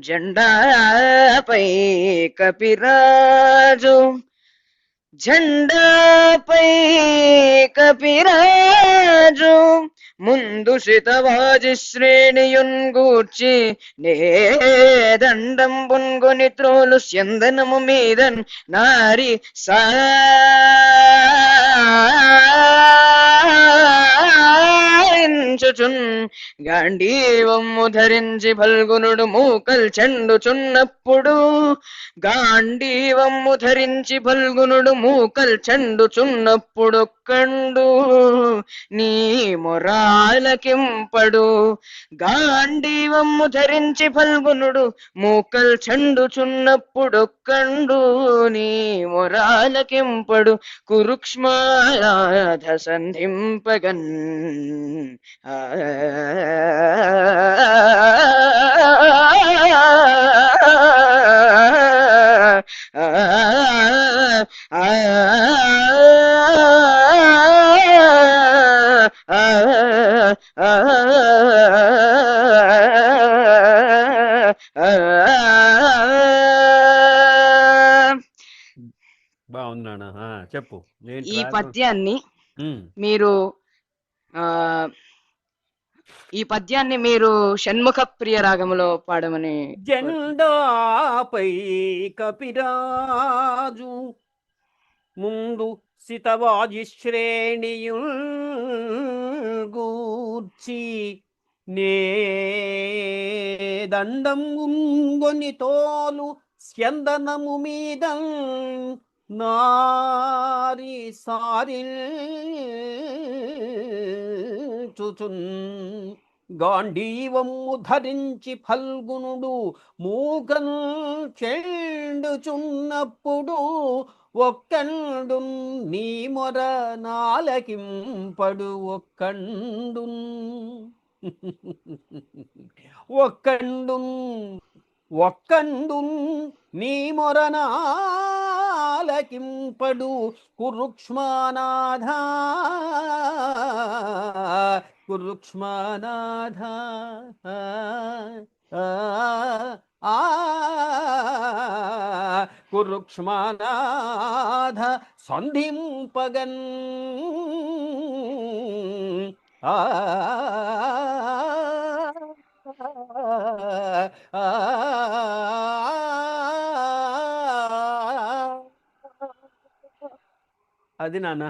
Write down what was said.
జెండాపై కపిరాజు జెండాపై కపిరాజు ముందు శితవాజి శ్రేణియున్గూర్చి నే దండం బున్గొని త్రోలు స్యందనము మీదన్ నారి సా సారించుచున్ గాంధీవమ్ము ధరించి ఫల్గునుడు మూకల్ చెండుచున్నప్పుడు గాంధీవమ్ము ధరించి ఫల్గునుడు మూకల్ చెండుచున్నప్పుడు కండు నీ మొరాలకింపడు. గాంధీవమ్ము ధరించి ఫల్గునుడు మూకల్ చెండుచున్నప్పుడు కండు నీ మొరాలకింపడు. కురుక్ష్మాధ సంధింపగన్. ఆ చెప్పు. ఈ? పద్యాన్ని మీరు ఆ ఈ పద్యాన్ని మీరు షణ్ముఖ ప్రియ రాగములో పాడమని జెండాపై కపిరాజు ముందు సితవాజి శ్రేణియు గూర్చి నే దండం గుంగొని తోలు స్యందనము మీద నారి సారి చుచున్ గాంధీవము ధరించి ఫల్గునుడు మూగన్ చెండుచున్నప్పుడు ఒక్కండు నీ మొర నాలకింపడు ఒక్కండు ఒక్కండు ఒక్కండు నీ మొరనాలకింపడు కురుక్ష్మానాథ. కురుక్ష్మానాథ. ఆ, కురుక్ష్మానాథ సంధింపగన్. ఆ, అది నాన్న.